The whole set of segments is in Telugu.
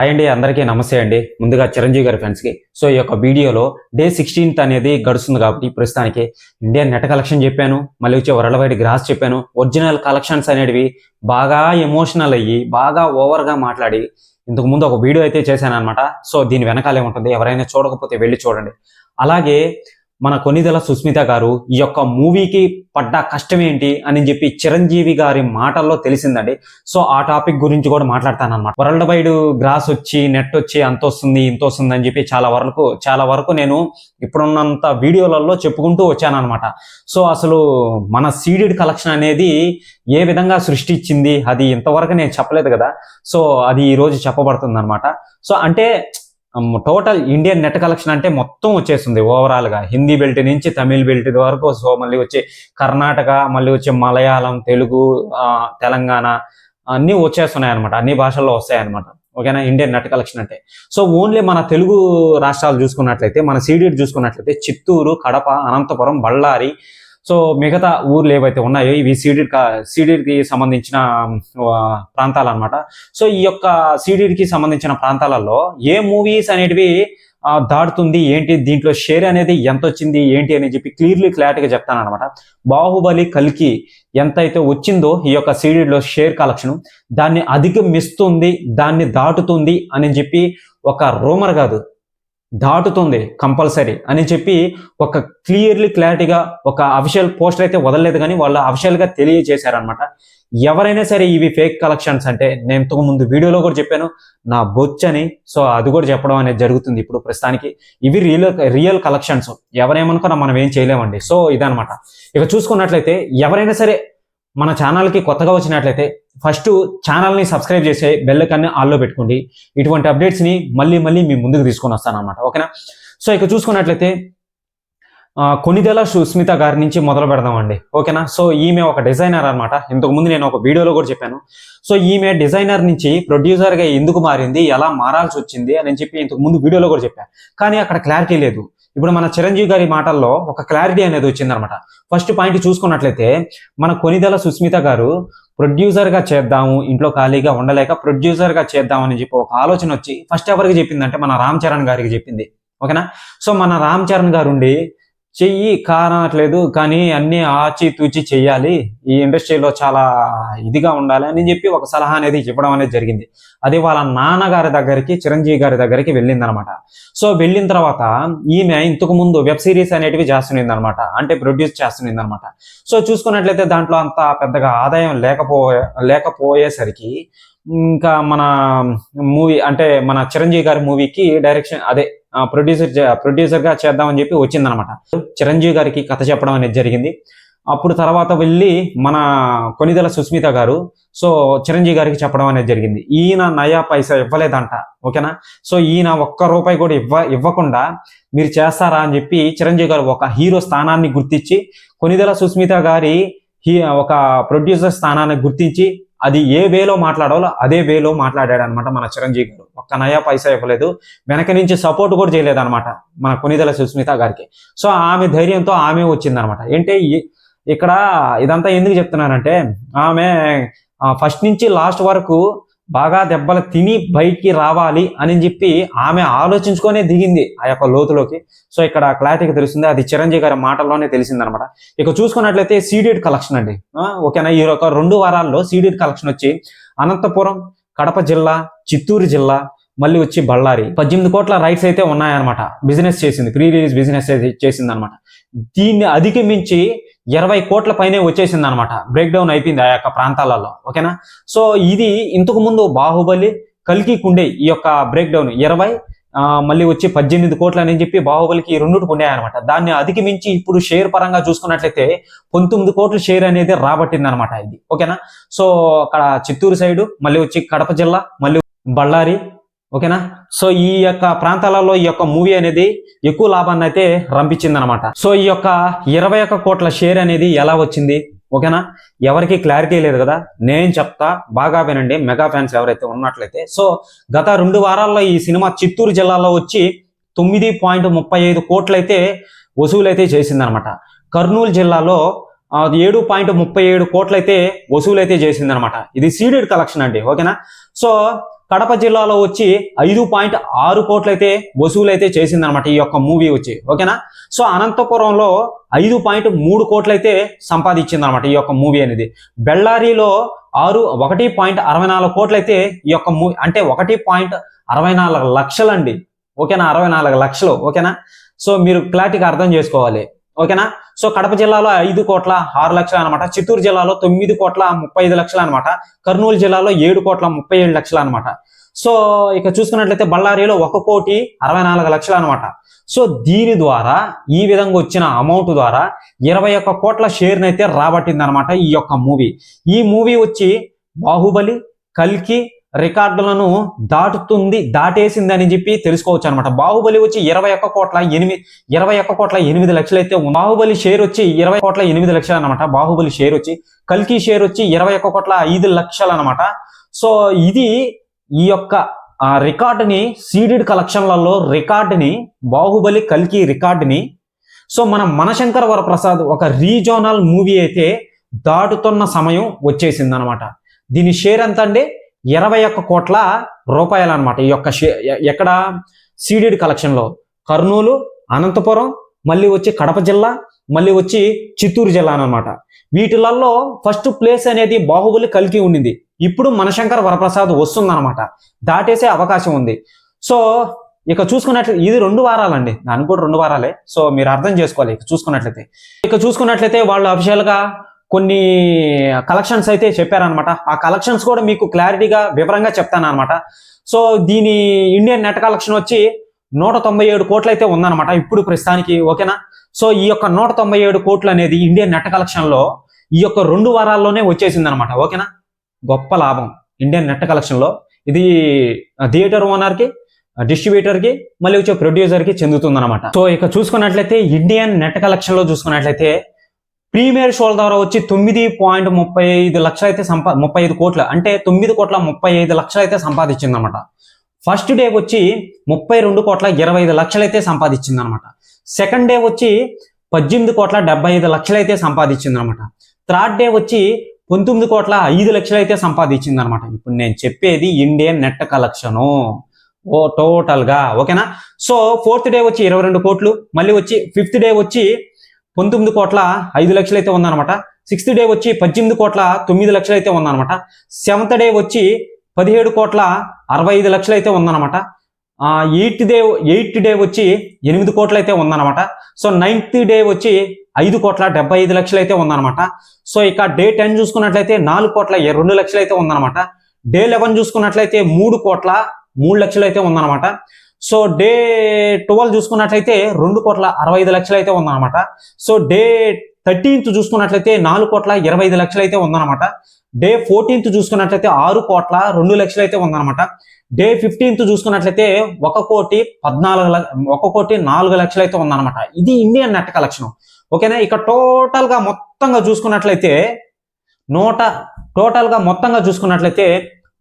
హాయ్ అండి అందరికీ నమస్తే అండి. ముందుగా చిరంజీవి గారి ఫ్రెండ్స్కి సో ఈ యొక్క వీడియోలో డే సిక్స్టీన్త్ అనేది గడుస్తుంది కాబట్టి ప్రస్తుతానికి ఇండియన్ నెట్ కలెక్షన్ చెప్పాను మళ్ళీ వచ్చే వరల్డ్ వైడ్ గ్రాస్ చెప్పాను. ఒరిజినల్ కలెక్షన్స్ అనేటివి బాగా ఎమోషనల్ అయ్యి బాగా ఓవర్గా మాట్లాడి ఇంతకు ముందు ఒక వీడియో అయితే చేశాను అనమాట సో దీని వెనకాలే ఉంటుంది. ఎవరైనా చూడకపోతే వెళ్ళి చూడండి. అలాగే మన కొనిదెల సుస్మిత గారు ఈ యొక్క మూవీకి పడ్డ కష్టం ఏంటి అని చెప్పి చిరంజీవి గారి మాటల్లో తెలిసిందండి. సో ఆ టాపిక్ గురించి కూడా మాట్లాడతాను అనమాట వరల్డ్ వైడ్ గ్రాస్ వచ్చి నెట్ వచ్చి అంత వస్తుంది ఇంత వస్తుంది అని చెప్పి చాలా వరకు చాలా వరకు నేను ఇప్పుడున్నంత వీడియోలలో చెప్పుకుంటూ వచ్చాను అనమాట సో అసలు మన సీడెడ్ కలెక్షన్ అనేది ఏ విధంగా సృష్టించింది అది ఇంతవరకు నేను చెప్పలేదు కదా. సో అది ఈరోజు చెప్పబడుతుంది అనమాట సో అంటే టోటల్ ఇండియన్ నెట్ కలెక్షన్ అంటే మొత్తం వచ్చేస్తుంది ఓవరాల్గా హిందీ బెల్ట్ నుంచి తమిళ్ బెల్ట్ వరకు సో మళ్ళీ వచ్చే కర్ణాటక మళ్ళీ వచ్చే మలయాళం తెలుగు తెలంగాణ అన్నీ వచ్చేస్తున్నాయి అనమాట అన్ని భాషల్లో వస్తాయి అనమాట ఓకేనా? ఇండియన్ నెట్ కలెక్షన్ అంటే. సో ఓన్లీ మన తెలుగు రాష్ట్రాలు చూసుకున్నట్లయితే మన సీడీడ్ చూసుకున్నట్లయితే చిత్తూరు కడప అనంతపురం బళ్ళారి సో మిగతా ఊర్లు ఏవైతే ఉన్నాయో ఇవి సీడెడ్ సీడీడ్కి సంబంధించిన ప్రాంతాలు అనమాట సో ఈ యొక్క సీడీడ్కి సంబంధించిన ప్రాంతాలలో ఏ మూవీస్ అనేటివి దాడుతుంది దాటుతుంది ఏంటి దీంట్లో షేర్ అనేది ఎంత వచ్చింది ఏంటి అని చెప్పి క్లియర్లీ క్లారిటీగా చెప్తాను అనమాట బాహుబలి కల్కి ఎంత అయితే వచ్చిందో ఈ యొక్క సీడీలో షేర్ కలెక్షన్ దాన్ని అధిగమిస్తుంది దాన్ని దాటుతుంది అని చెప్పి ఒక రూమర్ కాదు దాటుతుంది కంపల్సరీ అని చెప్పి ఒక క్లియర్లీ క్లారిటీగా ఒక అఫిషియల్ పోస్టర్ అయితే వదలలేదు కానీ వాళ్ళు అఫిషియల్గా తెలియజేశారనమాట ఎవరైనా సరే ఇవి ఫేక్ కలెక్షన్స్ అంటే నేను ఇంతకు ముందు వీడియోలో కూడా చెప్పాను నా బొచ్చని సో అది కూడా చెప్పడం అనేది జరుగుతుంది ఇప్పుడు ప్రస్తుతానికి. ఇవి రియల్ రియల్ కలెక్షన్స్ ఎవరేమనుకున్నా మనం ఏం చేయలేమండి. సో ఇదనమాట ఇక చూసుకున్నట్లయితే ఎవరైనా సరే మన ఛానల్కి కొత్తగా వచ్చినట్లయితే ఫస్ట్ ఛానల్ని సబ్స్క్రైబ్ చేసే బెల్ కన్నా ఆల్లో పెట్టుకోండి. ఇటువంటి అప్డేట్స్ని మళ్ళీ మళ్ళీ మీ ముందుకు తీసుకొని వస్తాను అనమాట ఓకేనా? సో ఇక చూసుకున్నట్లయితే కొనిదెల సుస్మిత గారి నుంచి మొదలు పెడదామండి. ఓకేనా? సో ఈమె ఒక డిజైనర్ అనమాట ఇంతకుముందు నేను ఒక వీడియోలో కూడా చెప్పాను. సో ఈమె డిజైనర్ నుంచి ప్రొడ్యూసర్గా ఎందుకు మారింది ఎలా మారాల్సి వచ్చింది అని చెప్పి ఇంతకు ముందు వీడియోలో కూడా చెప్పాను కానీ అక్కడ క్లారిటీ లేదు. ఇప్పుడు మన చిరంజీవి గారి మాటల్లో ఒక క్లారిటీ అనేది వచ్చిందనమాట ఫస్ట్ పాయింట్ చూసుకున్నట్లయితే మన కొనిదెల సుస్మిత గారు ప్రొడ్యూసర్గా చేద్దాము ఇంట్లో ఖాళీగా ఉండలేక ప్రొడ్యూసర్గా చేద్దాం చేద్దామని చెప్పి ఒక ఆలోచన వచ్చి ఫస్ట్ ఎవరికి చెప్పిందంటే మన రామ్ చరణ్ గారికి చెప్పింది. ఓకేనా? సో మన రామ్ చరణ్ గారు ఉండి చెయ్యి కానట్లేదు కానీ అన్ని ఆచితూచి చెయ్యాలి. ఈ ఇండస్ట్రీలో చాలా ఇదిగా ఉండాలి అని చెప్పి ఒక సలహా అనేది ఇవ్వడం అనేది జరిగింది. అది వాళ్ళ నాన్నగారి దగ్గరికి చిరంజీవి గారి దగ్గరికి వెళ్ళిందనమాట. సో వెళ్ళిన తర్వాత ఈమె ఇంతకు ముందు వెబ్ సిరీస్ అనేటివి చేస్తునింది అనమాట అంటే ప్రొడ్యూస్ చేస్తున్నది అనమాట సో చూసుకున్నట్లయితే దాంట్లో అంత పెద్దగా ఆదాయం లేకపోయే లేకపోయేసరికి ఇంకా మన మూవీ అంటే మన చిరంజీవి గారి మూవీకి డైరెక్షన్ అదే ప్రొడ్యూసర్ ప్రొడ్యూసర్గా చేద్దామని చెప్పి వచ్చిందనమాట. చిరంజీవి గారికి కథ చెప్పడం అనేది జరిగింది. అప్పుడు తర్వాత వెళ్ళి మన కొనిదెల సుస్మిత గారు సో చిరంజీవి గారికి చెప్పడం అనేది జరిగింది. ఈయన నయా పైసా ఇవ్వలేదంట ఓకేనా? సో ఈయన ఒక్క రూపాయి కూడా ఇవ్వ ఇవ్వకుండా మీరు చేస్తారా అని చెప్పి చిరంజీవి గారు ఒక హీరో స్థానాన్ని గుర్తించి కొనిదెల సుస్మిత గారి హీ ఒక ప్రొడ్యూసర్ స్థానాన్ని గుర్తించి అది ఏ వేలో మాట్లాడాలో అదే వేలో మాట్లాడాడు అనమాట మన చిరంజీవి గారు. ఒక్క నయా పైసా ఇవ్వలేదు. వెనక నుంచి సపోర్ట్ కూడా చేయలేదు అనమాట మన కొనిదల సుస్మిత గారికి. సో ఆమె ధైర్యంతో ఆమె వచ్చిందనమాట ఏంటి? ఇక్కడ ఇదంతా ఎందుకు చెప్తున్నానంటే ఆమె ఫస్ట్ నుంచి లాస్ట్ వరకు బాగా దెబ్బలు తిని బయటికి రావాలి అని చెప్పి ఆమె ఆలోచించుకొనే దిగింది ఆ యొక్క లోతులోకి. సో ఇక్కడ క్లారిటీగా తెలుస్తుంది. అది చిరంజీవి గారి మాటల్లోనే తెలిసింది అనమాట ఇక చూసుకున్నట్లయితే సీడెడ్ కలెక్షన్ అండి. ఓకేనా? ఈ యొక్క రెండు వారాల్లో సీడెడ్ కలెక్షన్ వచ్చి అనంతపురం కడప జిల్లా చిత్తూరు జిల్లా మళ్ళీ వచ్చి బళ్ళారి. పద్దెనిమిది కోట్ల రైట్స్ అయితే ఉన్నాయన్నమాట. బిజినెస్ చేసింది ప్రీ రిలీజ్ బిజినెస్ చేసింది అనమాట దీన్ని అధిగమించి ఇరవై కోట్ల పైనే వచ్చేసింది అనమాట బ్రేక్ డౌన్ అయిపోయింది ఆ యొక్క ప్రాంతాలలో ఓకేనా? సో ఇది ఇంతకు ముందు బాహుబలి కల్కి కుండే ఈ యొక్క బ్రేక్ డౌన్ ఇరవై మళ్ళీ వచ్చి పద్దెనిమిది కోట్లు అని చెప్పి బాహుబలికి రెండుకు ఉన్నాయన్నమాట. దాన్ని అధిగమించి ఇప్పుడు షేర్ పరంగా చూసుకున్నట్లయితే పంతొమ్మిది కోట్ల షేర్ అనేది రాబట్టింది అనమాట ఇది. ఓకేనా? సో అక్కడ చిత్తూరు సైడు మళ్ళీ వచ్చి కడప జిల్లా మళ్ళీ బళ్ళారి. ఓకేనా? సో ఈ యొక్క ప్రాంతాలలో ఈ యొక్క మూవీ అనేది ఎక్కువ లాభాన్ని అయితే రంపించింది అనమాట సో ఈ యొక్క ఇరవై ఒక్క కోట్ల షేర్ అనేది ఎలా వచ్చింది? ఓకేనా? ఎవరికి క్లారిటీ లేదు కదా? నేను చెప్తా బాగా వినండి. మెగా ఫ్యాన్స్ ఎవరైతే ఉన్నట్లయితే. సో గత రెండు వారాల్లో ఈ సినిమా చిత్తూరు జిల్లాలో వచ్చి తొమ్మిది పాయింట్ ముప్పై ఐదు కోట్లయితే వసూలైతే చేసిందనమాట. కర్నూలు జిల్లాలో ఏడు పాయింట్ ముప్పై ఏడు కోట్లయితే వసూలైతే చేసిందనమాట. ఇది సీడెడ్ కలెక్షన్ అండి. ఓకేనా? సో కడప జిల్లాలో వచ్చి ఐదు పాయింట్ ఆరు కోట్లయితే వసూలైతే వసూలు అయితే చేసింది అనమాట ఈ యొక్క మూవీ వచ్చి. ఓకేనా? సో అనంతపురంలో ఐదు పాయింట్ మూడు కోట్లయితే సంపాదించిందనమాట సంపాదించింది అనమాట ఈ యొక్క మూవీ అనేది. బెళ్ళారిలో ఆరు ఒకటి పాయింట్ అరవై నాలుగు కోట్లయితే ఈ యొక్క మూవీ అంటే ఒకటి పాయింట్ అరవై నాలుగు లక్షలండి. ఓకేనా? అరవై నాలుగు లక్షలు. ఓకేనా? సో మీరు క్లారిటీగా అర్థం చేసుకోవాలి. ఓకేనా? సో కడప జిల్లాలో ఐదు కోట్ల ఆరు లక్షలు అనమాట చిత్తూరు జిల్లాలో తొమ్మిది కోట్ల ముప్పై ఐదు లక్షలు అనమాట కర్నూలు జిల్లాలో ఏడు కోట్ల ముప్పై ఏడు లక్షలు అనమాట సో ఇక చూసుకున్నట్లయితే బళ్ళారిలో ఒక కోటి అరవై నాలుగు లక్షలు అనమాట సో దీని ద్వారా ఈ విధంగా వచ్చిన అమౌంట్ ద్వారా ఇరవై ఒక్క కోట్ల షేర్ని అయితే రాబట్టింది అనమాట ఈ యొక్క మూవీ. ఈ మూవీ వచ్చి బాహుబలి కల్కి రికార్డులను దాటుతుంది దాటేసింది అని చెప్పి తెలుసుకోవచ్చు అనమాట బాహుబలి వచ్చి ఇరవై ఒక్క కోట్ల ఎనిమిది ఇరవై ఒక్క కోట్ల ఎనిమిది లక్షలు అయితే బాహుబలి షేర్ వచ్చి ఇరవై కోట్ల ఎనిమిది లక్షలు అనమాట బాహుబలి షేర్ వచ్చి కల్కి షేర్ వచ్చి ఇరవై ఒక్క కోట్ల ఐదు లక్షలు అనమాట సో ఇది ఈ యొక్క రికార్డుని సీడెడ్ కలెక్షన్లలో రికార్డుని బాహుబలి కల్కి రికార్డుని సో మన మనశంకర వరప్రసాద్ ఒక రీజోనల్ మూవీ అయితే దాటుతున్న సమయం వచ్చేసింది అనమాట దీని షేర్ ఎంత అండి ఇరవై ఒక్క కోట్ల రూపాయలు అనమాట ఈ యొక్క ఎక్కడ? సీడెడ్ కలెక్షన్లో. కర్నూలు అనంతపురం మళ్ళీ వచ్చి కడప జిల్లా మళ్ళీ వచ్చి చిత్తూరు జిల్లా అనమాట వీటిలలో ఫస్ట్ ప్లేస్ అనేది బాహుబలి కలిగి ఉండింది. ఇప్పుడు మనశంకర్ వరప్రసాద్ వస్తుందన్నమాట. దాటేసే అవకాశం ఉంది. సో ఇక చూసుకున్నట్లు ఇది రెండు వారాలండి. దానికి కూడా రెండు వారాలే. సో మీరు అర్థం చేసుకోవాలి. ఇక చూసుకున్నట్లయితే. ఇక చూసుకున్నట్లయితే వాళ్ళు అఫీషియల్గా కొన్ని కలెక్షన్స్ అయితే చెప్పారనమాట ఆ కలెక్షన్స్ కూడా మీకు క్లారిటీగా వివరంగా చెప్తాను అనమాట సో దీని ఇండియన్ నెట్ కలెక్షన్ వచ్చి నూట తొంభై ఏడు కోట్లు అయితే ఉందన్నమాట ఇప్పుడు ప్రస్తుతానికి ఓకేనా సో ఈ యొక్క నూట తొంభై ఏడు కోట్లు అనేది ఇండియన్ నెట్ కలెక్షన్లో ఈ యొక్క రెండు వారాల్లోనే వచ్చేసింది అనమాట ఓకేనా గొప్ప లాభం ఇండియన్ నెట్ కలెక్షన్లో. ఇది థియేటర్ ఓనర్కి డిస్ట్రిబ్యూటర్కి మళ్ళీ వచ్చే ప్రొడ్యూసర్కి సో ఇక చూసుకున్నట్లయితే ఇండియన్ నెట్ కలెక్షన్లో చూసుకున్నట్లయితే ప్రీమియర్ షోల ద్వారా వచ్చి తొమ్మిది పాయింట్ ముప్పై ఐదు లక్షలు అయితే సంపా ముప్పై ఐదు కోట్ల అంటే తొమ్మిది కోట్ల ముప్పై ఐదు లక్షలు అయితే సంపాదించింది అనమాట ఫస్ట్ డే వచ్చి ముప్పై రెండు కోట్ల ఇరవై ఐదు లక్షలు అయితే సంపాదించింది అనమాట సెకండ్ డే వచ్చి పద్దెనిమిది కోట్ల డెబ్బై ఐదు లక్షలు అయితే సంపాదించింది అనమాట థర్డ్ డే వచ్చి పంతొమ్మిది కోట్ల ఐదు లక్షలు అయితే సంపాదించింది అనమాట ఇప్పుడు నేను చెప్పేది ఇండియన్ నెట్ కలెక్షను. ఓ టోటల్గా ఓకేనా? సో ఫోర్త్ డే వచ్చి ఇరవై రెండు కోట్లు మళ్ళీ వచ్చి ఫిఫ్త్ డే వచ్చి పంతొమ్మిది కోట్ల ఐదు లక్షలు అయితే ఉందన్నమాట. సిక్స్త్ డే వచ్చి పద్దెనిమిది కోట్ల తొమ్మిది లక్షలు అయితే ఉందన్నమాట. సెవెంత్ డే వచ్చి పదిహేడు కోట్ల అరవై ఐదు లక్షలు అయితే ఉందన్నమాట ఎయిత్ డే ఎయిత్ డే వచ్చి ఎనిమిది కోట్లు అయితే ఉందన్నమాట. సో నైన్త్ డే వచ్చి ఐదు కోట్ల డెబ్బై ఐదు లక్షలు అయితే ఉందన్నమాట. సో ఇక డే టెన్ చూసుకున్నట్లయితే నాలుగు కోట్ల రెండు లక్షలు అయితే ఉందన్నమాట. డే లెవెన్ చూసుకున్నట్లయితే మూడు కోట్ల మూడు లక్షలు అయితే ఉందన్నమాట. సో డే ట్వెల్వ్ చూసుకున్నట్లయితే రెండు కోట్ల అరవై ఐదు లక్షలు అయితే ఉందన్నమాట. సో డే థర్టీన్త్ చూసుకున్నట్లయితే నాలుగు కోట్ల ఇరవై ఐదు లక్షలు అయితే ఉందన్నమాట. డే ఫోర్టీన్త్ చూసుకున్నట్లయితే ఆరు కోట్ల రెండు లక్షలు అయితే ఉందన్నమాట. డే ఫిఫ్టీన్త్ చూసుకున్నట్లయితే ఒక కోటి పద్నాలుగు ఒక కోటి నాలుగు లక్షలు అయితే ఉందన్నమాట. ఇది ఇండియన్ నెట్ కలెక్షన్. ఓకేనా? ఇక టోటల్గా మొత్తంగా చూసుకున్నట్లయితే నూట టోటల్గా మొత్తంగా చూసుకున్నట్లయితే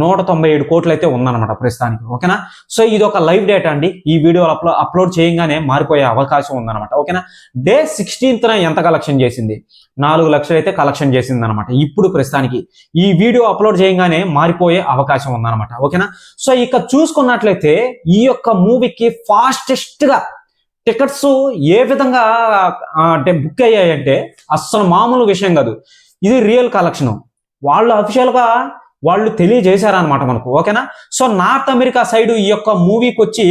నూట తొంభై ఏడు కోట్లు అయితే ఉందన్నమాట ప్రస్తుతానికి ఓకేనా? సో ఇది ఒక లైవ్ డేటా అండి. ఈ వీడియో అప్లో అప్లోడ్ చేయగానే మారిపోయే అవకాశం ఉందన్నమాట ఓకేనా? డే సిక్స్టీన్త్న ఎంత కలెక్షన్ చేసింది? నాలుగు లక్షలు అయితే కలెక్షన్ చేసింది అనమాట ఇప్పుడు ప్రస్తుతానికి ఈ వీడియో అప్లోడ్ చేయగానే మారిపోయే అవకాశం ఉందన్నమాట ఓకేనా? సో ఇక చూసుకున్నట్లయితే ఈ యొక్క మూవీకి ఫాస్టెస్ట్గా టికెట్స్ ఏ విధంగా అంటే బుక్ అయ్యాయంటే అస్సలు మామూలు విషయం కాదు. ఇది రియల్ కలెక్షన్. వాళ్ళు అఫీషియల్గా వాళ్ళు తెలియజేశారనమాట మనకు ఓకేనా? సో నార్త్ అమెరికా సైడ్ ఈ యొక్క మూవీకి వచ్చి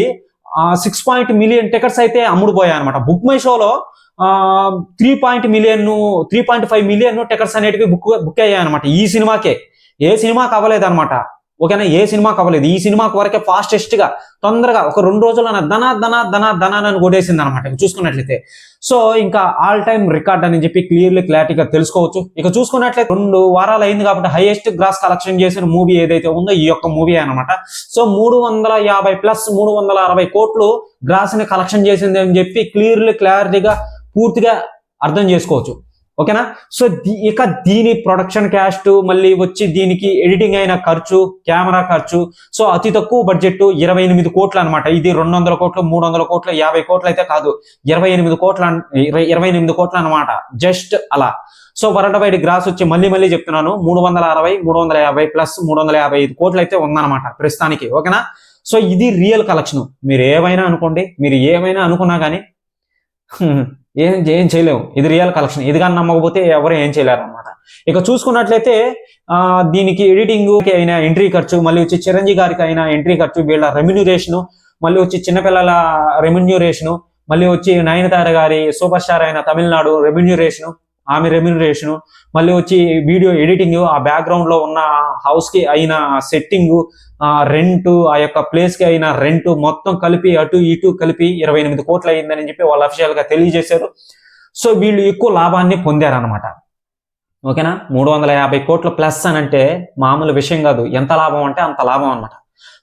సిక్స్ పాయింట్ మిలియన్ టికెట్స్ అయితే అమ్ముడుపోయాయి అనమాట బుక్ మై షోలో three point million three point five million tickets అనేటివి బుక్ బుక్ అయ్యాయి అనమాట ఈ సినిమాకే. ఏ సినిమాకి అవ్వలేదన్నమాట. ఓకేనా? ఏ సినిమాకి అవ్వలేదు ఈ సినిమాకి వరకే ఫాస్టెస్ట్గా తొందరగా ఒక రెండు రోజుల్లో ధన ధన ధన ధనాన్ని కొట్టేసింది అనమాట చూసుకున్నట్లయితే. సో ఇంకా ఆల్ టైమ్ రికార్డ్ అని చెప్పి క్లియర్లీ క్లారిటీగా తెలుసుకోవచ్చు. ఇక చూసుకున్నట్లయితే రెండు వారాలు అయింది కాబట్టి హైయెస్ట్ గ్రాస్ కలెక్షన్ చేసిన మూవీ ఏదైతే ఉందో ఈ యొక్క మూవీ అన్నమాట. సో మూడు వందల యాభై ప్లస్ మూడు వందల అరవై కోట్లు గ్రాస్ని కలెక్షన్ చేసింది అని చెప్పి క్లియర్లీ క్లారిటీగా పూర్తిగా అర్థం చేసుకోవచ్చు. ఓకేనా? సో దీ- ఇక దీని ప్రొడక్షన్ క్యాస్ట్ మళ్ళీ వచ్చి దీనికి ఎడిటింగ్ అయిన ఖర్చు కెమెరా ఖర్చు సో అతి తక్కువ బడ్జెట్ ఇరవై ఎనిమిది కోట్లు అనమాట ఇది రెండు వందల కోట్లు మూడు వందల కోట్లు యాభై కోట్లు అయితే కాదు. ఇరవై ఎనిమిది కోట్ల ఇరవై ఇరవై ఎనిమిది కోట్లు అనమాట జస్ట్ అలా. సో వరల్డ్ వైడ్ గ్రాస్ వచ్చి మళ్ళీ మళ్ళీ చెప్తున్నాను. మూడు వందల అరవై మూడు వందల యాభై ప్లస్ మూడు వందల యాభై ఐదు కోట్లు అయితే ఉందన్నమాట ప్రస్తుతానికి. ఓకేనా? సో ఇది రియల్ కలెక్షన్ మీరు ఏమైనా అనుకోండి మీరు ఏమైనా అనుకున్నా కానీ ఏం ఏం చేయలేము. ఇది రియల్ కలెక్షన్ ఇది కానీ నమ్మకపోతే ఎవరు ఏం చేయలేరు అనమాట ఇక చూసుకున్నట్లయితే ఆ, దీనికి ఎడిటింగ్ అయిన ఎంట్రీ ఖర్చు మళ్ళీ వచ్చి చిరంజీవి గారికి అయిన ఎంట్రీ ఖర్చు వీళ్ళ రెమ్యూనరేషను మళ్ళీ వచ్చి చిన్నపిల్లల రెమ్యూనరేషను మళ్ళీ వచ్చి నయనతార గారి సూపర్ స్టార్ అయిన తమిళనాడు రెమ్యూనరేషను ఆమె రెమ్యునరేషన్ మళ్ళీ వచ్చి వీడియో ఎడిటింగ్ ఆ బ్యాక్గ్రౌండ్లో ఉన్న హౌస్కి అయిన సెట్టింగ్ రెంట్ ఆ యొక్క ప్లేస్కి అయిన రెంట్ మొత్తం కలిపి అటు ఇటు కలిపి ఇరవై ఎనిమిది కోట్లు అయిందని చెప్పి వాళ్ళు అఫీషియల్గా తెలియజేశారు. సో వీళ్ళు ఎక్కువ లాభాన్ని పొందారనమాట ఓకేనా? మూడు వందల యాభై కోట్ల ప్లస్ అని అంటే మామూలు విషయం కాదు. ఎంత లాభం అంటే అంత లాభం అన్నమాట.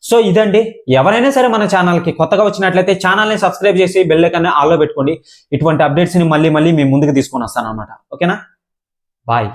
సో ఇదండి. ఎవరైనా సరే మన ఛానల్కి కొత్తగా వచ్చినట్లయితే ఛానల్ని సబ్స్క్రైబ్ చేసి బెల్ ఐకాన్ని ఆల్లో పెట్టుకోండి. ఇటువంటి అప్డేట్స్ని మళ్ళీ మళ్ళీ మీ ముందుకు తీసుకొని వస్తాను అనమాట ఓకేనా? బాయ్.